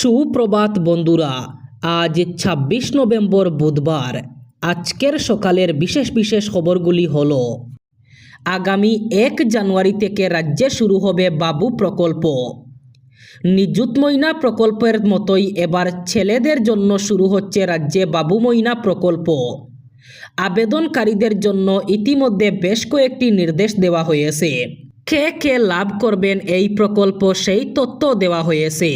সুপ্রভাত বন্ধুরা, আজ ছাব্বিশ নভেম্বর বুধবার। আজকের সকালের বিশেষ বিশেষ খবরগুলি হল, আগামী এক জানুয়ারি থেকে রাজ্যে শুরু হবে বাবু প্রকল্প। নিযুত ময়না প্রকল্পের মতোই এবার ছেলেদের জন্য শুরু হচ্ছে রাজ্যে বাবু ময়না প্রকল্প। আবেদনকারীদের জন্য ইতিমধ্যে বেশ কয়েকটি নির্দেশ দেওয়া হয়েছে। কে কে লাভ করবেন এই প্রকল্প সেই তথ্য দেওয়া হয়েছে।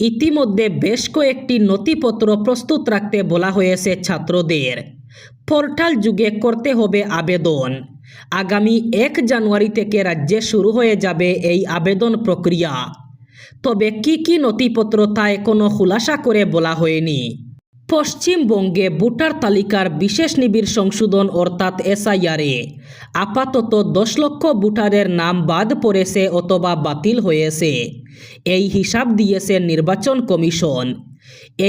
ইতিমধ্যে বেশ কয়েকটি নথিপত্র প্রস্তুত রাখতে বলা হয়েছে ছাত্রদের। পোর্টাল যুগে করতে হবে আবেদন। আগামী এক জানুয়ারি থেকে রাজ্যে শুরু হয়ে যাবে এই আবেদন প্রক্রিয়া। তবে কি কি নথিপত্র তা এখনও খুলাসা করে বলা হয়নি। পশ্চিমবঙ্গে ভোটার তালিকার বিশেষ নিবিড় সংশোধন অর্থাৎ এসআইআরে। আপাতত দশ লক্ষ ভোটারের নাম বাদ পড়েছে অথবা বাতিল হয়েছে। এই হিসাব দিয়েছে নির্বাচন কমিশন।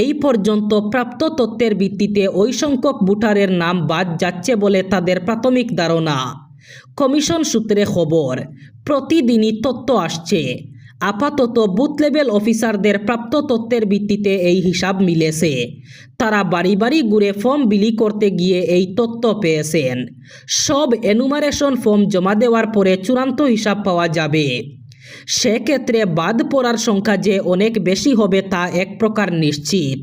এই পর্যন্ত প্রাপ্ত তথ্যের ভিত্তিতে ওই সংখ্যক ভোটারের নাম বাদ যাচ্ছে বলে তাদের প্রাথমিক ধারণা। কমিশন সূত্রে খবর, প্রতিদিনই তথ্য আসছে। আপাতত বুথ লেভেল অফিসারদের প্রাপ্ত তথ্যের ভিত্তিতে এই হিসাব মিলেছে। তারা বাড়ি বাড়ি ঘুরে ফর্ম বিলি করতে গিয়ে এই তথ্য পেয়েছেন। সব এনুমারেশন ফর্ম জমা দেওয়ার পরে চূড়ান্ত হিসাব পাওয়া যাবে। সেক্ষেত্রে বাদ পড়ার সংখ্যা যে অনেক বেশি হবে তা এক প্রকার নিশ্চিত।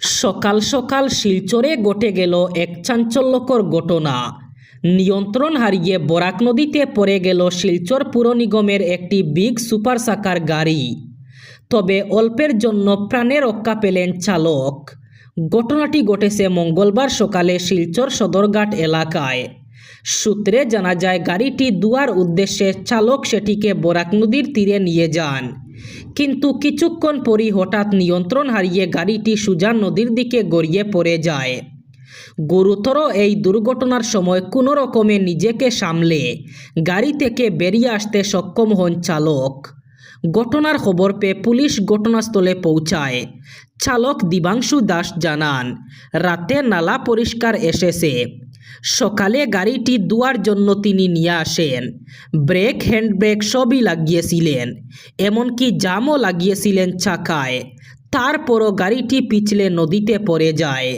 সকাল সকাল শিলচরে ঘটে গেল এক চাঞ্চল্যকর ঘটনা। নিয়ন্ত্রণ হারিয়ে বরাক নদীতে পড়ে গেল শিলচর পুর নিগমের একটি বিগ সুপার সাকার গাড়ি। তবে অল্পের জন্য প্রাণে রক্ষা পেলেন চালক। ঘটনাটি ঘটেছে মঙ্গলবার সকালে শিলচর সদরঘাট এলাকায়। সূত্রে জানা যায়, গাড়িটি দুয়ার উদ্দেশ্যে চালক সেটিকে বরাক নদীর তীরে নিয়ে যান। কিন্তু কিছুক্ষণ পরই হঠাৎ নিয়ন্ত্রণ হারিয়ে গাড়িটি সুজান নদীর দিকে গড়িয়ে পড়ে যায়। গুরুতর এই দুর্ঘটনার সময় কোনো রকমে নিজেকে সামলে, গাড়ি থেকে বেরিয়ে আসতে সক্ষম হন চালক। ঘটনার খবর পেয়ে পুলিশ ঘটনাস্থলে পৌঁছায়। চালক দিবাংশু দাস জানান, রাতে নালা পরিষ্কার এসেছে। সকালে গাড়িটি দুয়ার জন্য তিনি নিয়ে আসেন। ব্রেক হ্যান্ড ব্রেক সবই লাগিয়েছিলেন, এমনকি জামও লাগিয়েছিলেন চাকায়। তারপরও গাড়িটি পিছলে নদীতে পড়ে যায়।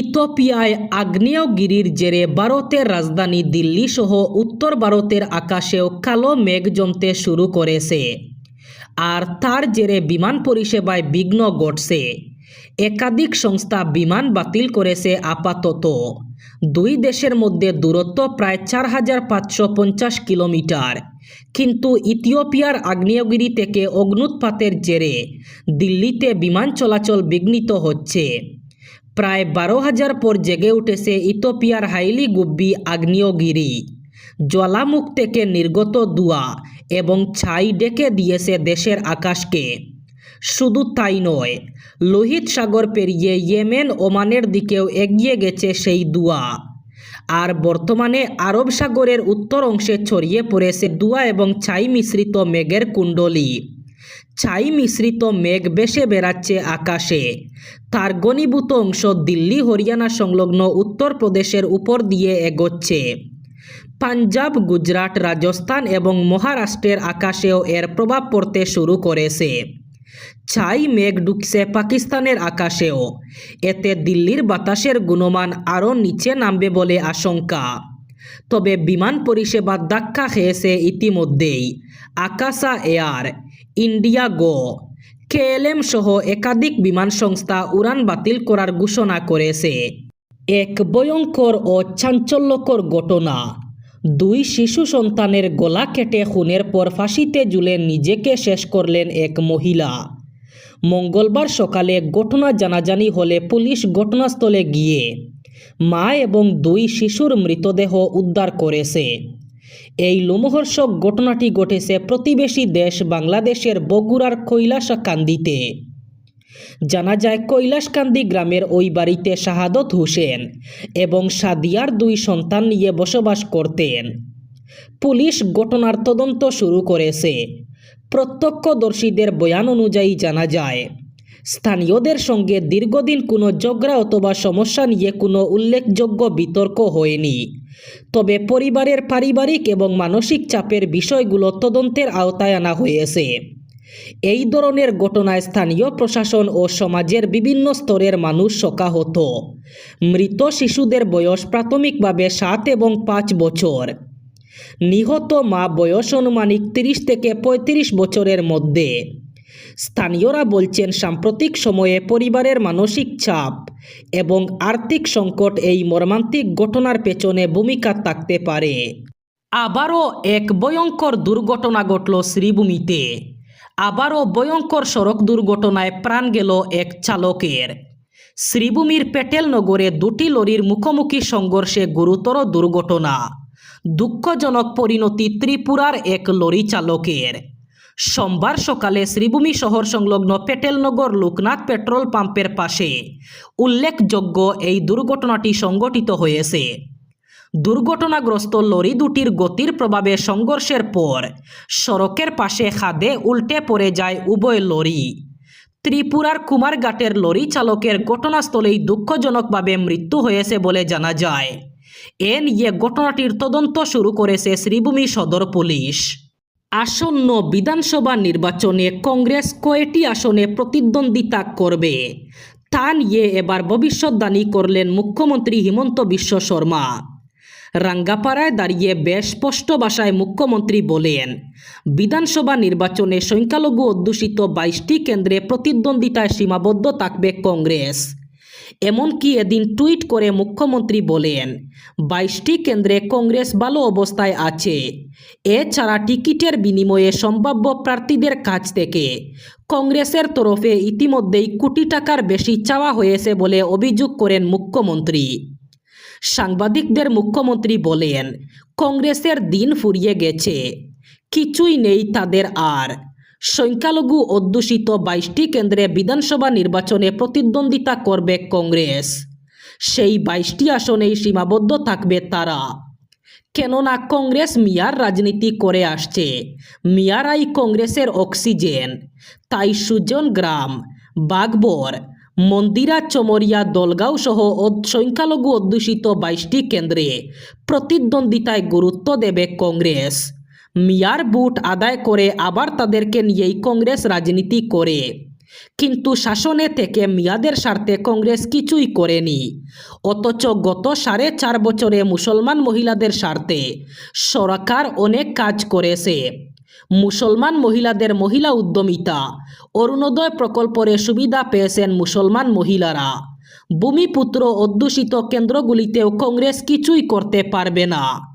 ইথোপিয়ায় আগ্নেয়গিরির জেরে ভারতের রাজধানী দিল্লি সহ উত্তর ভারতের আকাশেও কালো মেঘ জমতে শুরু করেছে। আর তার জেরে বিমান পরিষেবায় বিঘ্ন ঘটছে। একাধিক সংস্থা বিমান বাতিল করেছে আপাতত। দুই দেশের মধ্যে দূরত্ব প্রায় চার হাজার পাঁচশো পঞ্চাশ কিলোমিটার। কিন্তু ইথিওপিয়ার আগ্নেয়গিরি থেকে অগ্নুৎপাতের জেরে দিল্লিতে বিমান চলাচল বিঘ্নিত হচ্ছে। প্রায় বারো হাজার পর জেগে উঠেছে ইথোপিয়ার হাইলি গুব্বি আগ্নেয়গিরি। জ্বালামুখ থেকে নির্গত দুয়া এবং ছাই ডেকে দিয়েছে দেশের আকাশকে। শুধু তাই নয়, লোহিত সাগর পেরিয়ে ইয়েমেন ওমানের দিকেও এগিয়ে গেছে সেই দুয়া। আর বর্তমানে আরব সাগরের উত্তর অংশে ছড়িয়ে পড়েছে দুয়া এবং ছাই মিশ্রিত মেঘের কুণ্ডলী। ছাই মিশ্রিত মেঘ বেশে বেড়াচ্ছে আকাশে। তার গণীভূত অংশ দিল্লি, হরিয়ানা সংলগ্ন উত্তরপ্রদেশের উপর দিয়ে এগোচ্ছে। পাঞ্জাব, গুজরাট, রাজস্থান এবং মহারাষ্ট্রের আকাশেও এর প্রভাব পড়তে শুরু করেছে। ছাই মেঘ ঢুকছে পাকিস্তানের আকাশেও। এতে দিল্লির বাতাসের গুণমান আরও নিচে নামবে বলে আশঙ্কা। তবে বিমান পরিষেবা ধাক্কা খেয়েছে ইতিমধ্যেই। Akasa air India go. KLM সহ একাধিক বিমান সংস্থা উড়ান বাতিল করার ঘোষণা করেছে। এক ভয়ঙ্কর ও চাঞ্চল্যকর ঘটনা। দুই শিশু সন্তানের গলা কেটে খুনের পর ফাঁসিতে ঝুলে নিজেকে শেষ করলেন এক মহিলা। মঙ্গলবার সকালে ঘটনা জানাজানি হলে পুলিশ ঘটনাস্থলে গিয়ে মা এবং দুই শিশুর মৃতদেহ উদ্ধার করেছে। এই লোমহর্ষক ঘটনাটি ঘটেছে প্রতিবেশী দেশ বাংলাদেশের বগুড়ার কৈলাসকান্দিতে। জানা যায়, কৈলাসকান্দি গ্রামের ওই বাড়িতে শাহাদত হোসেন এবং সাদিয়ার দুই সন্তান নিয়ে বসবাস করতেন। পুলিশ ঘটনার তদন্ত শুরু করেছে। প্রত্যক্ষদর্শীদের বয়ান অনুযায়ী জানা যায় স্থানীয়দের সঙ্গে দীর্ঘদিন কোনো ঝগড়া অথবা সমস্যা নিয়ে কোনো উল্লেখযোগ্য বিতর্ক হয়নি। তবে পরিবারের পারিবারিক এবং মানসিক চাপের বিষয়গুলো তদন্তের আওতায় আনা হয়েছে। এই ধরনের ঘটনায় স্থানীয় প্রশাসন ও সমাজের বিভিন্ন স্তরের মানুষ শোকাহত। মৃত শিশুদের বয়স প্রাথমিকভাবে সাত এবং পাঁচ বছর। নিহত মা বয়স আনুমানিক তিরিশ থেকে পঁয়ত্রিশ বছরের মধ্যে। স্থানীয়রা বলছেন, সাম্প্রতিক সময়ে পরিবারের মানসিক চাপ এবং আর্থিক সংকট এই মর্মান্তিক ঘটনার পেছনে ভূমিকা থাকতে পারে। আবারও এক ভয়ঙ্কর দুর্ঘটনা ঘটল শ্রীভূমিতে। আবারও ভয়ঙ্কর সড়ক দুর্ঘটনায় প্রাণ গেল এক চালকের। শ্রীভূমির পেটেল নগরে দুটি লরির মুখোমুখি সংঘর্ষে গুরুতর দুর্ঘটনা। দুঃখজনক পরিণতি ত্রিপুরার এক লরি চালকের। সোমবার সকালে শ্রীভূমি শহর সংলগ্ন পেটেলনগর লোকনাথ পেট্রোল পাম্পের পাশে। উল্লেখযোগ্য এই দুর্ঘটনাটি সংঘটিত হয়েছে। দুর্ঘটনাগ্রস্ত লরি দুটির গতির প্রভাবে সংঘর্ষের পর সড়কের পাশে খাদে উল্টে পড়ে যায় উভয় লরি। ত্রিপুরার কুমারঘাটের লরি চালকের ঘটনাস্থলেই দুঃখজনকভাবে মৃত্যু হয়েছে বলে জানা যায়। এ নিয়ে ঘটনাটির তদন্ত শুরু করেছে শ্রীভূমি সদর পুলিশ। আসন্ন বিধানসভা নির্বাচনে কংগ্রেস কয়টি আসনে প্রতিদ্বন্দ্বিতা করবে। তা নিয়ে এবার ভবিষ্যৎবাণী করলেন মুখ্যমন্ত্রী হিমন্ত বিশ্ব শর্মা। রাঙ্গাপাড়ায় দাঁড়িয়ে বেশ স্পষ্ট ভাষায় মুখ্যমন্ত্রী বলেন, বিধানসভা নির্বাচনে সংখ্যালঘু অধ্যুষিত বাইশটি কেন্দ্রে প্রতিদ্বন্দ্বিতায় সীমাবদ্ধ থাকবে কংগ্রেস। এমনকি এদিন টুইট করে মুখ্যমন্ত্রী বলেন, বাইশটি কেন্দ্রে কংগ্রেস ভালো অবস্থায় আছে। এছাড়া টিকিটের বিনিময়ে সম্ভাব্য প্রার্থীদের কাছ থেকে কংগ্রেসের তরফে ইতিমধ্যেই কোটি টাকার বেশি চাওয়া হয়েছে বলে অভিযোগ করেন মুখ্যমন্ত্রী। সাংবাদিকদের মুখ্যমন্ত্রী বলেন, কংগ্রেসের দিন ফুরিয়ে গেছে। কিছুই নেই তাদের আর। সংখ্যালঘু অধ্যুষিত বাইশটি কেন্দ্রে বিধানসভা নির্বাচনে প্রতিদ্বন্দ্বিতা করবে কংগ্রেস। সেই বাইশটি আসনেই সীমাবদ্ধ থাকবে তারা। কেননা কংগ্রেস মিয়ার রাজনীতি করে আসছে। মিয়ারাই কংগ্রেসের অক্সিজেন। তাই সুজন গ্রাম, বাগবর, মন্দিরা চমরিয়া দলগাঁও সহ সংখ্যালঘু অধ্যুষিত বাইশটি কেন্দ্রে প্রতিদ্বন্দ্বিতায় গুরুত্ব দেবে কংগ্রেস। মিয়ার বুট আদায় করে আবার তাদেরকে নিয়েই কংগ্রেস রাজনীতি করে। কিন্তু শাসনে থেকে মিয়াদের স্বার্থে কংগ্রেস কিছুই করেনি। অথচ গত সাড়ে চার বছরে মুসলমান মহিলাদের স্বার্থে সরকার অনেক কাজ করেছে। মুসলমান মহিলাদের মহিলা উদ্যমিতা, অরুণোদয় প্রকল্পের সুবিধা পেয়েছেন মুসলমান মহিলারা। ভূমিপুত্র অধ্যুষিত কেন্দ্রগুলিতেও কংগ্রেস কিছুই করতে পারবে না।